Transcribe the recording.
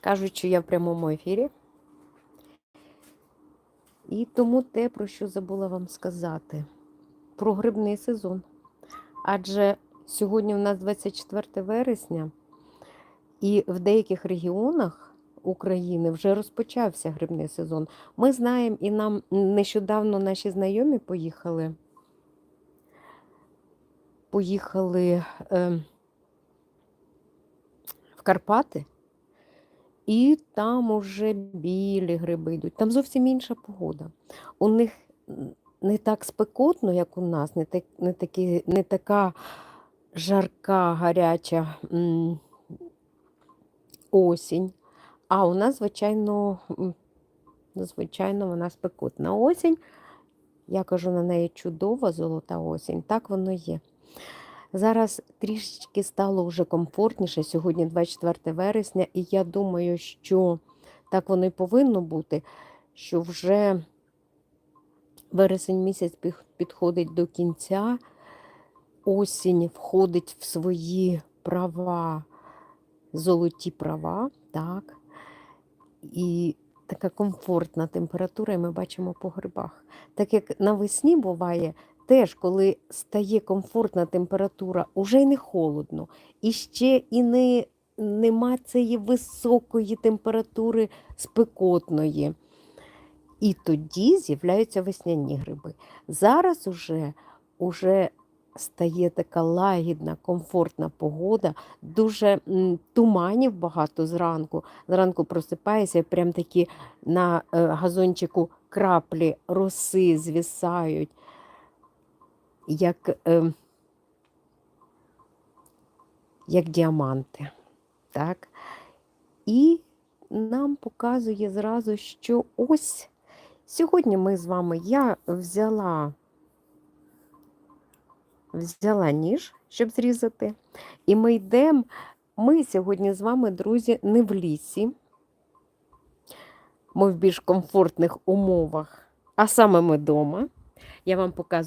Кажуть, що я в прямому ефірі. І тому те, про що забула вам сказати, про грибний сезон. Адже сьогодні у нас 24 вересня, і в деяких регіонах України вже розпочався грибний сезон. Ми знаємо, і нам нещодавно наші знайомі поїхали. Поїхали е, в Карпати, і там уже білі гриби йдуть. Там зовсім інша погода. У них не так спекотно, як у нас, не, так, не, такі, не така жарка, гаряча осінь. А у нас, звичайно, звичайно, вона спекотна осінь. Я кажу на неї чудова золота осінь. Так воно є. Зараз трішечки стало вже комфортніше. Сьогодні 24 вересня, і я думаю, що так воно і повинно бути, що вже вересень місяць підходить до кінця, осінь входить в свої права, золоті права, так. І така комфортна температура, і ми бачимо по грибах. Так як навесні буває, теж коли стає комфортна температура, уже й не холодно, і ще і не, нема цієї високої температури спекотної. І тоді з'являються весняні гриби. Зараз уже, уже стає така лагідна, комфортна погода, дуже туманів багато зранку. Зранку просипаєшся, прям такі на е, газончику краплі роси звісають, як, е, як діаманти. Так? І нам показує зразу, що ось сьогодні ми з вами я взяла, взяла ніж, щоб зрізати. І ми йдемо. Ми сьогодні з вами, друзі, не в лісі. Ми в більш комфортних умовах, а саме ми вдома. Я вам показую.